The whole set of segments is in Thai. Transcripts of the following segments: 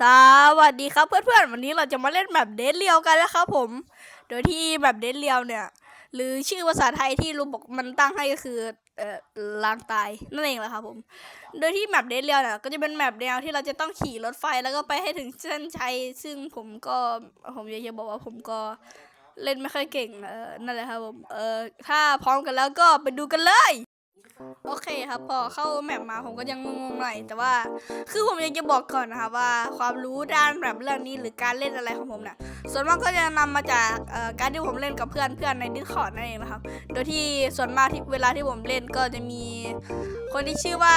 สวัสดีครับเพื่อนๆ วันนี้เราจะมาเล่นแบบเดทเรียวกันแล้วครับผม โดยที่แบบเดทเรียวเนี่ย หรือชื่อภาษาไทยที่รูบอกมันตั้งให้ก็คือเอ่อล้างตายนั่นเองแหละครับผม โดยที่แมปเดทเรียวเนี่ยก็จะเป็นแมปแนวที่เราจะต้องขี่รถไฟแล้วก็ไปให้ถึงเส้นชัยซึ่งผมก็ผมอยากจะบอกว่าผมก็เล่นไม่ค่อยเก่งเออนั่นแหละครับผมเออถ้าพร้อมกันแล้วก็ไปดูกันเลย โอเคครับพอเข้าแมปมาผมก็ยังงงๆหน่อยแต่ว่า คือผมอยากจะบอกก่อนนะครับว่าความรู้ด้านแบบเรื่องนี้หรือการเล่นอะไรของผมเนี่ยส่วนมากก็จะนำมาจากการที่ผมเล่นกับเพื่อนเพื่อนใน Discord นั่นเองนะครับ โดยที่ส่วนมากที่เวลาที่ผมเล่นก็จะมีคนที่ชื่อว่า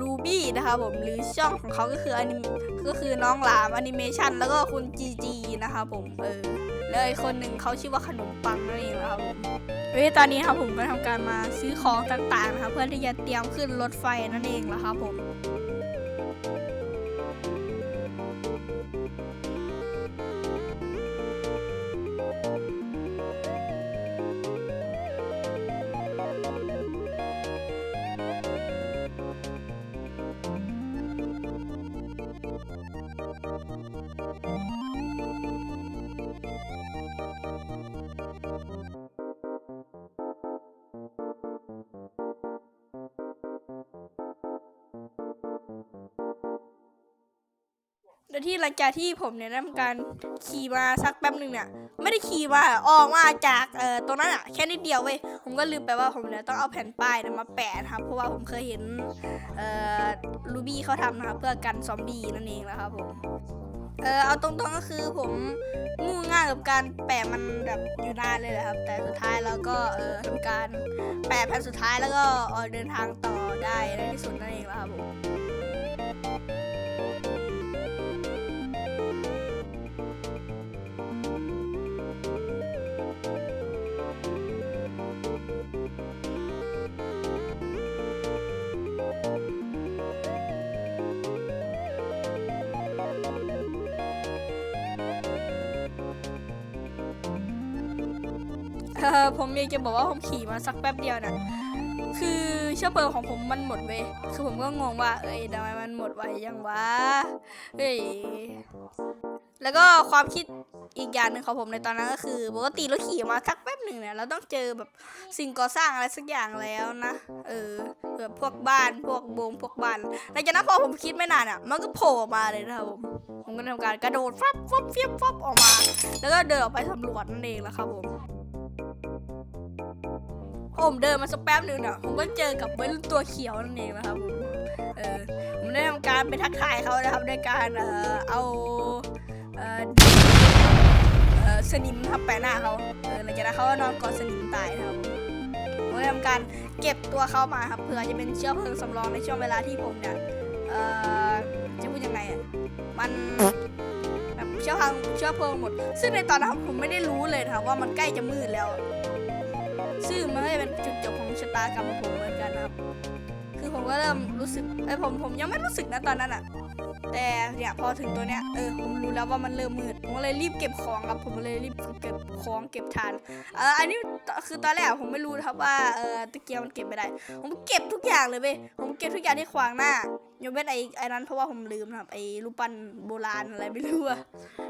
Ruby นะครับผมหรือช่องของเขาก็คืออนิก็คือน้องหลามแอนิเมชันแล้วก็คุณ GG นะครับผมเออ เลยคนหนึ่งเขาชื่อว่าขนมปังนั่นเองนะครับผมเฮ้ยตอนนี้ครับผมก็ทำการมาซื้อของต่างๆนะครับเพื่อที่จะเตรียมขึ้นรถไฟนั่นเองแหละครับผม ดยที่หลังจากที่ผมเนี่ยได้ทำการขี่มาสักแป๊บหนึ่งเนี่ยไม่ได้ขี่มาออกมาจากเอ่อตรงนั้นอะแค่นิดเดียวเว้ยผมก็ลืมไปว่าผมเนี่ยต้องเอาแผ่นป้ายนี่ยมาแปะนะครับเพราะว่าผมเคยเห็นเอ่อลูบี้เขาทำนะครับเพื่อกันซอมบี้นั่นเองนะครับผมเออเอาตรงๆก็คือผมงูง่ายกับการแปะมันแบบอยู่นานเลยแหละครับ แต่สุดท้ายเราก็เออทำการแปะแผ่นสุดท้ายแล้วก็เออเดินทางต่อได้ในที่สุดนั่นเองนะครับผม เออผมอยากจะบอกว่าผมขี่มาสักแป๊บเดียวน่ะคือเชื้อเพลิงของผมมันหมดเว้ยคือผมก็งงว่า เอ้ยทำไมมันหมดไวยังวะเฮ้ยแล้วก็ความคิดอีกอย่างหนึ่งของผมในตอนนั้นก็คือปกติเราขี่มาสักแป๊บหนึ่งเนี่ยเราต้องเจอแบบสิ่งก่อสร้างอะไรสักอย่างแล้วนะเออแบบพวกบ้านพวกโบงพวกบ้านหลังจากนั้นพอผมคิดไม่นานอะ มันก็โผล่มาเลยนะครับผมผมก็ทำการกระโดดฟับฟับเฟียบฟับออกมา แล้วก็เดินออกไปสำรวจนั่นเองแหละครับผม ผมเดินมาสักแป๊บหนึ่งเนี่ยผมก็เจอกับวัยรุ่นตัวเขียวนั่นเองนะครับผมเออผมได้ทำการไปทักทายเขานะครับด้วยการเอ่อเอาเอ่อเอ่อสนิมทับแปะหน้าเขาเออหลังจากนั้นเขาก็นอนกอดสนิมตายนะครับผมได้ทำการเก็บตัวเขามาครับเพื่อจะเป็นเชื้อเพลิงสำรองในช่วงเวลาที่ผมเนี่ยเอ่อจะพูดยังไงอะมันแบบเชื้อเพลิงเชื้อเพลิงหมด ซึ่งในตอนนั้นผมไม่ได้รู้เลยนะครับว่ามันใกล้จะมืดแล้ว ซึ่งมันก็จะเป็นจุดจบของชะตากรรมของผมเหมือนกันนะครับ คือผมก็เริ่มรู้สึกไอ้ผมผมยังไม่รู้สึกนะตอนนั้นอะแต่เนี่ยพอถึงตัวเนี้ยเออผมรู้แล้วว่ามันเริ่มมืดผมเลยรีบเก็บของครับผมเลยรีบเก็บของเก็บทานเอออันนี้คือตอนแรกผมไม่รู้ครับว่าเออตะเกียงมันเก็บไม่ได้ ผมเก็บทุกอย่างเลยเว้ยผมเก็บทุกอย่างที่ขวางหน้ายกเว้นไอ้ไอ้นั้นเพราะว่าผมลืมครับไอ้รูปปั้นโบราณอะไรไม่รู้อะ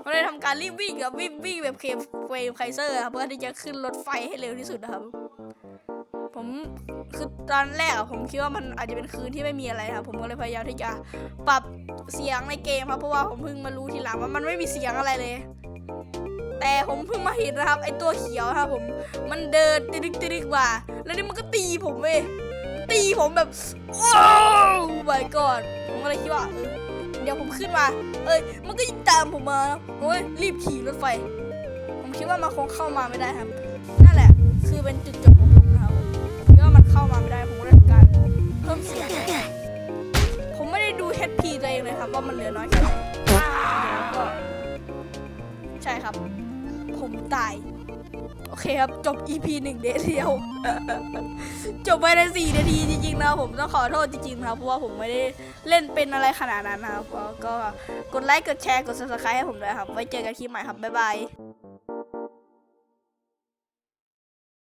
ก็เลยทำการรีบวิ่งครับวิ่งวิ่งแบบเคฟเวฟไคเซอร์ครับเพื่อที่จะขึ้นรถไฟให้เร็วที่สุดนะครับ ผมคือตอนแรกอะผมคิดว่ามันอาจจะเป็นคืนที่ไม่มีอะไรครับผมก็เลยพยายามที่จะปรับเสียงในเกมครับเพราะว่าผมเพิ่งมารู้ทีหลังว่ามันไม่มีเสียงอะไรเลย แต่ผมเพิ่งมาเห็นนะครับไอตัวเขียวครับผม มันเดินติดกติดิกมาแล้วนี่มันก็ตีผมเว้ยตีผมแบบว้าว my god ผมก็เลยคิดว่าเออเดี๋ยวผมขึ้นมา เอ้ย มันก็ยิงตามผมมาผมก็รีบขี่รถไฟ ผมคิดว่ามันคงเข้ามาไม่ได้ครับ นั่นแหละ คือเป็นจุดจบของ เข้ามาไม่ได้ผมก็เลยทำการเพิ่มเสียงผมไม่ได้ดู HP ตัวเองเลยครับว่ามันเหลือน้อยแค่ไหนแล้วก็ใช่ครับ ผมตาย โอเคครับ จบ EP หนึ่งเดทเดียว จบไปในสี่นาทีจริงๆนะผมต้องขอโทษจริงๆนะครับเพราะว่าผมไม่ได้เล่นเป็นอะไรขนาดนั้นนะครับก็ก็กดไลค์กดแชร์กด subscribe ให้ผมด้วยครับ ไว้เจอกันคลิปใหม่ครับบ๊ายบาย